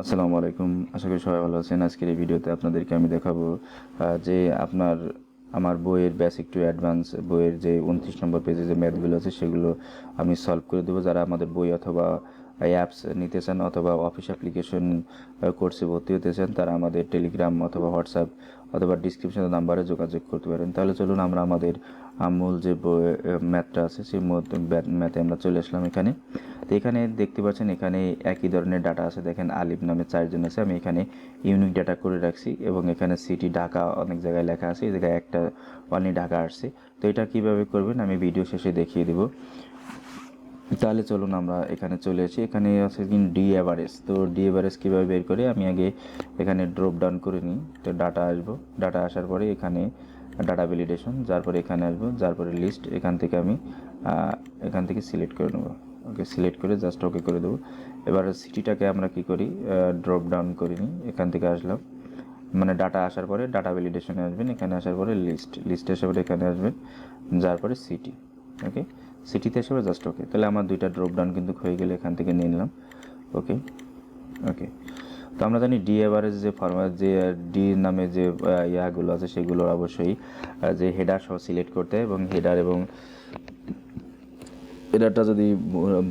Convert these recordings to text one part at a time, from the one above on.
আসসালামু আলাইকুম। আশা করি সবাই ভালো আছেন। আজকের এই ভিডিওতে আপনাদেরকে আমি দেখাবো যে আপনার, আমার বইয়ের বেসিক টু অ্যাডভান্স বইয়ের যে উনত্রিশ নম্বর পেজে যে ম্যাথগুলো আছে, সেগুলো আমি সলভ করে দেবো। যারা আমাদের বই অথবা অ্যাপস নিতে চান অথবা অফিস অ্যাপ্লিকেশন কোর্সে ভর্তি হতে চান তারা আমাদের টেলিগ্রাম অথবা হোয়াটসঅ্যাপ অথবা ডিসক্রিপশনের নাম্বারে যোগাযোগ করতে পারেন। তাহলে চলুন আমরা আমাদের আমূল যে ম্যাথটা আছে, সেই ম্যাথে আমরা চলে আসলাম এখানে। তো এখানে দেখতে পাচ্ছেন, এখানে একই ধরনের ডাটা আছে। দেখেন আলিফ নামে চারজন আছে, আমি এখানে ইউনিক ডাটা করে রাখছি এবং এখানে সিটি ঢাকা অনেক জায়গায় লেখা আছে। এই জায়গায় একটা অনলি ঢাকা আসছে। তো এটা কীভাবে করবেন, আমি ভিডিও শেষে দেখিয়ে দেবো। তাহলে চলুন আমরা এখানে চলে আসি। এখানে আছে কি ডি অ্যাভারেজ তো ডি অ্যাভারেজ কীভাবে বের করে? আমি আগে এখানে ড্রপ ডাউন করে নিই। তো ডাটা আসব। ডাটা আসার পরে এখানে ডাটা ভ্যালিডেশন যার পরে এখানে আসব যার পরে লিস্ট এখান থেকে আমি এখান থেকে সিলেক্ট করে নেব। ওকে সিলেক্ট করে জাস্ট ওকে করে দেবো। এবার সিটিটাকে আমরা কি করি? ড্রপ ডাউন করে নিই। এখান থেকে আসলাম। মানে ডাটা আসার পরে ডাটা ভ্যালিডেশনে আসবেন। এখানে আসার পরে লিস্ট লিস্ট আসার পরে এখানে আসবেন। যার পরে সিটি ওকে? সিটিতে এসে জাস্ট ওকে তাহলে আমার দুইটা ড্রপ ডাউন কিন্তু হয়ে গেলে এখান থেকে নিয়ে নিলাম। ওকে ওকে তো আমরা জানি ডি এভারেজ যে ফরম্যাট যে ডি নামে যে ইয়াগুলো আছে সেগুলো অবশ্যই যে হেডার সহ সিলেক্ট করতে এবং হেডার এবং এটাটা যদি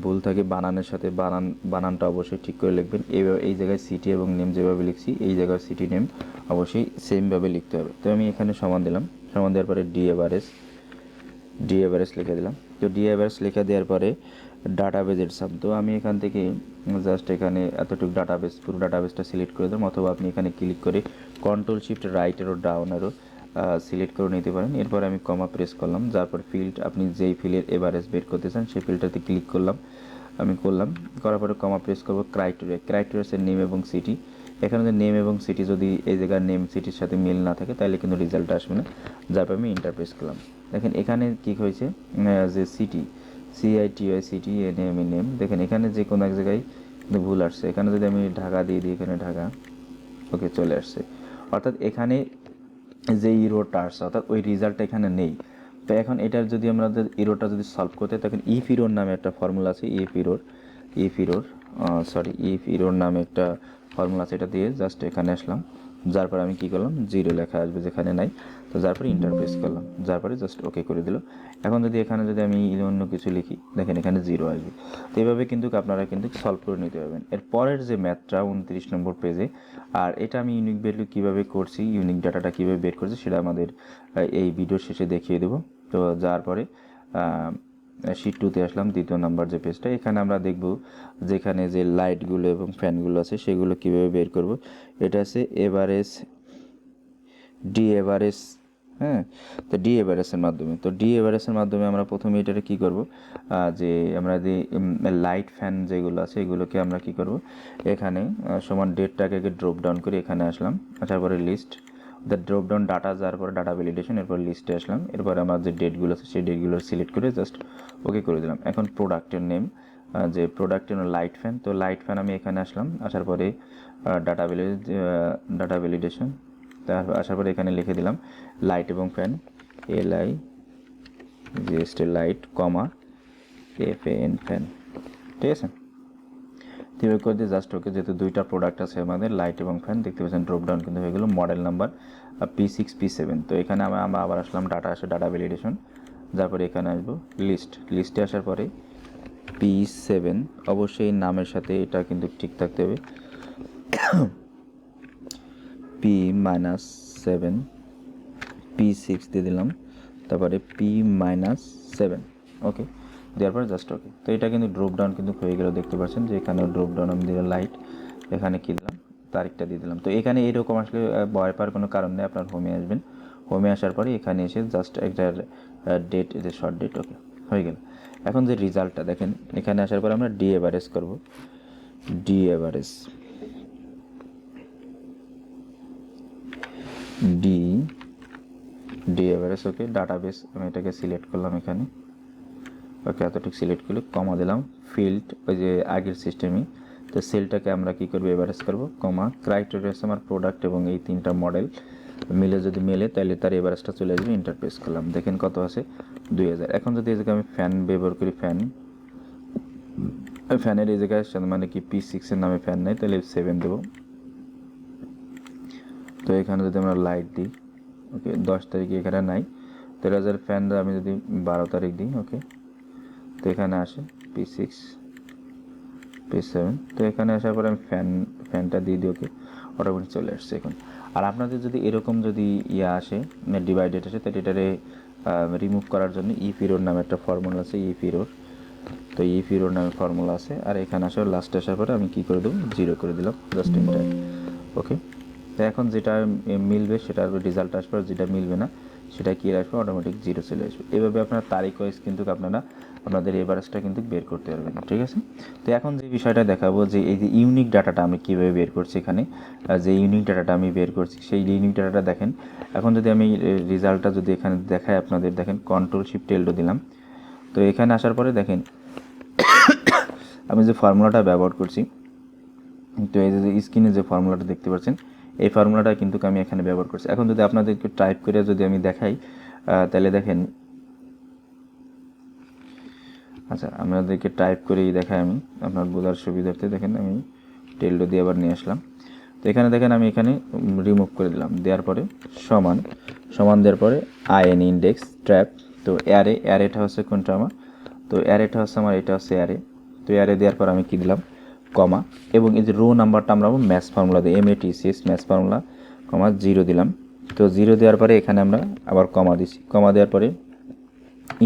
ভুল থাকে বানানের সাথে, বানান, বানানটা অবশ্যই ঠিক করে লিখবেন। এই জায়গায় সিটি এবং নেম যেভাবে লিখছি, এই জায়গায় সিটি নেম অবশ্যই সেমভাবে লিখতে হবে। তো আমি এখানে সমান দিলাম। সমান দেওয়ার পরে ডি এভারেজ ডি এভারেজ লিখে দিলাম। তো ডি এভারেজ লিখে দেওয়ার পরে ডাটাবেজের সাম তো আমি এখান থেকে জাস্ট এখানে এতটুকু ডাটাবেস পুরো ডাটাবেসটা সিলেক্ট করে দিলাম, অথবা আপনি এখানে ক্লিক করে কন্ট্রোল শিফট রাইট আরও ডাউন আরও সিলেক্ট করে নিতে পারেন। এরপর আমি কমা প্রেস করলাম যারপর ফিল্ড আপনি যেই ফিল্ডের এভারেজ বের করতে চান, সেই ফিল্ডটাতে ক্লিক করলাম, আমি করলাম, করার পরে কমা প্রেস করব ক্রাইটেরিয়া ক্রাইটেরিয়াসের নেম এবং সিটি এখানে যদি নেম এবং সিটি যদি এই জায়গার নেম সিটির সাথে মিল না থাকে, তাহলে কিন্তু রেজাল্ট আসবে না যারপর আমি ইন্টার প্রেস করলাম। দেখেন এখানে কি হয়েছে? যে city CITI city N M name দেখেন এখানে যে কোনো এক জায়গায় ভুল আসছে। এখানে যদি আমি ঢাকা দিয়ে দিই, এখানে ঢাকা। ওকে চলে আসছে। অর্থাৎ এখানে যে ইরোটা আসছে, অর্থাৎ ওই রেজাল্টটা এখানে নেই। তো এখন এটার যদি আমাদের ইরোটা যদি সলভ করতে, তখন ইফ ইরোর নামে একটা ফর্মুলা আছে if error if error sorry if error নামে একটা ফর্মুলা এটা দিয়ে জাস্ট এখানে আসলাম। যার পরে আমি কী করলাম? জিরো লেখা আসবে যেখানে নাই। তো যার পরে ইন্টারপ্রেস করলাম। যার পরে জাস্ট ওকে করে দিল। এখন যদি এখানে যদি আমি অন্য কিছু লিখি, দেখেন এখানে জিরো আসবে। তো এইভাবে কিন্তু আপনারা কিন্তু সলভ করে নিতে পারবেন। এর পরের যে ম্যাথটা উনত্রিশ নম্বর পেজে আর এটা আমি ইউনিক ভ্যালু কীভাবে করছি ইউনিক ডাটাটা কীভাবে বের করছি, সেটা আমাদের এই ভিডিওর শেষে দেখিয়ে দেবো। তো যার পরে শিট টুতে আসলাম, দ্বিতীয় নাম্বার যে পেজটা এখানে আমরা দেখব যেখানে যে লাইটগুলো এবং ফ্যানগুলো আছে, সেগুলো কীভাবে বের করব। এটা আছে এভারেজ ডি এভারেজ হ্যাঁ? তো ডি এভারেজের মাধ্যমে, তো ডি এভারেজের মাধ্যমে আমরা প্রথমে এটাকে কী করব? যে আমরা যে লাইট ফ্যান যেগুলো আছে, এগুলোকে আমরা কী করব? এখানে সমান ডেটটাকে ড্রপ ডাউন করে এখানে আসলাম আসার পরে list the drop down data যাওয়ার পরে ডাটা ভ্যালিডেশন এরপর লিস্টে আসলাম। এরপর আমার যে ডেটগুলো আছে, সেই ডেটগুলো সিলেক্ট করে জাস্ট ওকে করে দিলাম। এখন প্রোডাক্টের নেম যে প্রোডাক্টের লাইট ফ্যান তো লাইট ফ্যান আমি এখানে আসলাম। আসার পরে ডাটা ভ্যালি ডাটা ভ্যালিডেশন তারপর আসার পরে এখানে লিখে দিলাম লাইট এবং fan L I GST light comma F N fan ঠিক আছে? এভাবে করে দিয়ে জাস্ট ওকে যেহেতু দুইটা প্রোডাক্ট আছে আমাদের লাইট এবং ফ্যান দেখতে পাচ্ছেন ড্রপ ডাউন কিন্তু হয়ে গেলো model number P six P seven তো এখানে আমরা আমরা আবার আসলাম ডাটা আসে ডাটা ভ্যালিডেশন তারপরে এখানে আসব লিস্ট লিস্টে আসার পরে পি সেভেন অবশ্যই নামের সাথে এটা কিন্তু ঠিক থাকতে হবে। P minus seven P six দিয়ে দিলাম। তারপরে পি মাইনাস সেভেন ওকে দেওয়ার পরে জাস্ট ওকে তো এটা কিন্তু ড্রপ ডাউন কিন্তু হয়ে গেল, দেখতে পাচ্ছেন যে এখানে ড্রপ ডাউন আমি দিলাম লাইট এখানে কী দিলাম? তারিখটা দিয়ে দিলাম। তো এখানে এরকম আসলে ভয় পাওয়ার কোনো কারণ নেই, আপনার হোমে আসবেন। হোমে আসার পরে এখানে এসে জাস্ট একটা ডেট যে শর্ট ডেট ওকে হয়ে গেল। এখন যে রেজাল্টটা দেখেন, এখানে আসার পরে আমরা ডি এভারেজ করব। D average D D average okay database আমি এটাকে সিলেক্ট করলাম এখানে। ওকে, এতটুকু সিলেক্ট করলে কমা দিলাম ফিল্ড ওই যে আগের সিস্টেমই তো সেলটাকে আমরা কী করব, এভারেজ করব কমা ক্রাইটেরিয়া আমার প্রোডাক্ট এবং এই তিনটা মডেল মিলে যদি মেলে, তাহলে তার এভারেজটা চলে আসবে ইন্টারপ্রেস করলাম। দেখেন কত আছে, দুই হাজার। এখন যদি এই জায়গায় আমি ফ্যান ব্যবহার করি ফ্যান ফ্যানের এই জায়গায় মানে কি পি সিক্সের নামে ফ্যান নেই, তাহলে সেভেন দেবো। তো এখানে যদি আমরা লাইট দিই, ওকে, দশ তারিখে এখানে নাই। তেরো হাজার ফ্যান আমি যদি বারো তারিখ দিই, ওকে। তো এখানে আসে পি সিক্স পি সেভেন তো এখানে আসার পরে আমি ফ্যান ফ্যানটা দিয়ে দিই ওকে অটোমেটিক চলে আসছে এখন। আর আপনাদের যদি এরকম যদি ইয়ে আসে ডিভাইডেড আসে, তাহলে এটারে রিমুভ করার জন্য ই ফিরোর নামে একটা ফর্মুলা আছে ই ফিরোর তো ই ফিরোর নামে ফর্মুলা আছে, আর এখানে আসার লাস্টে আসার পরে আমি কী করে দেবো? জিরো করে দিলাম জাস্ট ইন ওকে তো এখন যেটা মিলবে, সেটার রেজাল্ট আসবে, আর যেটা মিলবে না সেটা কী আসবে? অটোমেটিক জিরো চলে আসবে। এভাবে আপনার তারিখ ওয়াইজ কিন্তু আপনারা আপনাদের এভারেজটা কিন্তু বের করতে পারবেন, ঠিক আছে? তো এখন যে বিষয়টা দেখাবো যে এই যে ইউনিক ডাটাটা আমি কীভাবে বের করছি এখানে যে ইউনিক ডাটাটা আমি বের করছি, সেই ইউনিক ডাটাটা দেখেন। এখন যদি আমি রেজাল্টটা যদি এখানে দেখাই আপনাদের, দেখেন কন্ট্রোল শিফট টেলডো দিলাম। তো এখানে আসার পরে দেখেন, আমি যে ফর্মুলাটা ব্যবহার করছি, তো এই যে স্ক্রিনে যে ফর্মুলাটা দেখতে পাচ্ছেন এই ফর্মুলাটা কিন্তু আমি এখানে ব্যবহার করছি। এখন যদি আপনাদেরকে টাইপ করে যদি আমি দেখাই তাহলে দেখেন। আচ্ছা আপনাদেরকে টাইপ করেই দেখাই আমি। আপনার বোঝার সুবিধার্থে দেখেন আমি টেলডো দিয়ে আবার নিয়ে আসলাম। তো এখানে দেখেন আমি এখানে রিমুভ করে দিলাম। দেওয়ার পরে সমান সমান দেওয়ার পরে আইএন ইন্ডেক্স ট্র্যাপ তো অ্যারে অ্যারেটা হচ্ছে কোনটা আমার? তো অ্যারেটা হচ্ছে আমার, এটা হচ্ছে অ্যারে তো অ্যারে দেওয়ার পর আমি কী দিলাম? কমা এবং এই যে রো নাম্বারটা আমরা ম্যাথস ফর্মুলা দিই M ATCS maths formula comma zero দিলাম। তো জিরো দেওয়ার পরে এখানে আমরা আবার কমা দিছি। কমা দেওয়ার পরে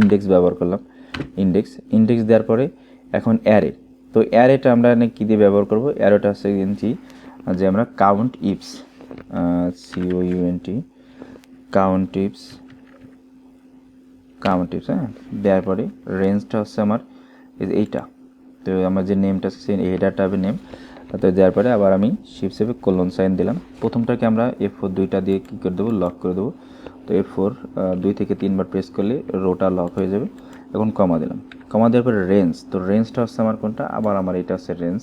ইন্ডেক্স ব্যবহার করলাম। ইন্ডেক্স ইন্ডেক্স দেওয়ার পরে এখন অ্যারে তো অ্যারেটা আমরা কী দিয়ে ব্যবহার করব? অ্যারোটা হচ্ছে কিন্তু যে আমরা count ifs CO UNT count ifs count tips হ্যাঁ? দেওয়ার পরে রেঞ্জটা হচ্ছে আমার এইটা। তো আমার যে নেমটা আছে, সেই হেডারটা হবে নেম তো দেওয়ার পরে আবার আমি শিপ সেভে কোলন সাইন দিলাম। প্রথমটাকে আমরা এফ ফোর দুইটা দিয়ে কী করে দেবো? লক করে দেবো। তো এফ ফোর দুই থেকে তিনবার প্রেস করলে রোটা লক হয়ে যাবে। এখন কমা দিলাম। কমা দেওয়ার পরে রেঞ্জ তো রেঞ্জটা হচ্ছে আমার কোনটা? আবার আমার এটা হচ্ছে রেঞ্জ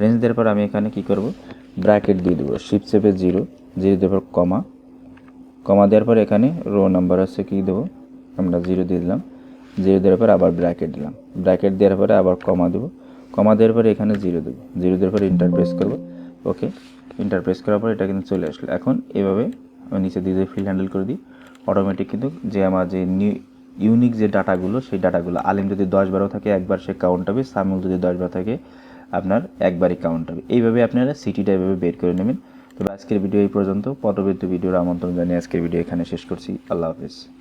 রেঞ্জ দেওয়ার পর আমি এখানে কী করব? ব্র্যাকেট দিয়ে দেবো। শিপ সেভে জিরো জিরো দেওয়ার পর কমা কমা দেওয়ার পর এখানে রো নাম্বার হচ্ছে কী দেবো? আমরা জিরো দিয়ে দিলাম। জিরো দেওয়ার পরে আবার ব্র্যাকেট দিলাম। ব্র্যাকেট দেওয়ার পরে আবার কমা দেবো। কমা দেওয়ার পরে এখানে জিরো দেবো। জিরো দেওয়ার পরে ইন্টার প্রেস করব। ওকে ইন্টার প্রেস করার পরে এটা কিন্তু চলে আসলো। এখন এভাবে আমি নিচে দিয়ে ফিল হ্যান্ডেল করে দিই। অটোমেটিক কিন্তু যে আমার যে নিউ ইউনিক যে ডাটাগুলো, সেই ডাটাগুলো আলিম যদি দশ বারো থাকে, একবার সে কাউন্ট হবে। সামুল যদি দশ বারো থাকে, আপনার একবারই কাউন্ট হবে। এইভাবে আপনারা সিটিটা এভাবে বের করে নেবেন। তবে আজকের ভিডিও এই পর্যন্ত। পরবর্তী ভিডিওর আমন্ত্রণ জানিয়ে আজকের ভিডিও এখানে শেষ করছি। আল্লাহ হাফিজ।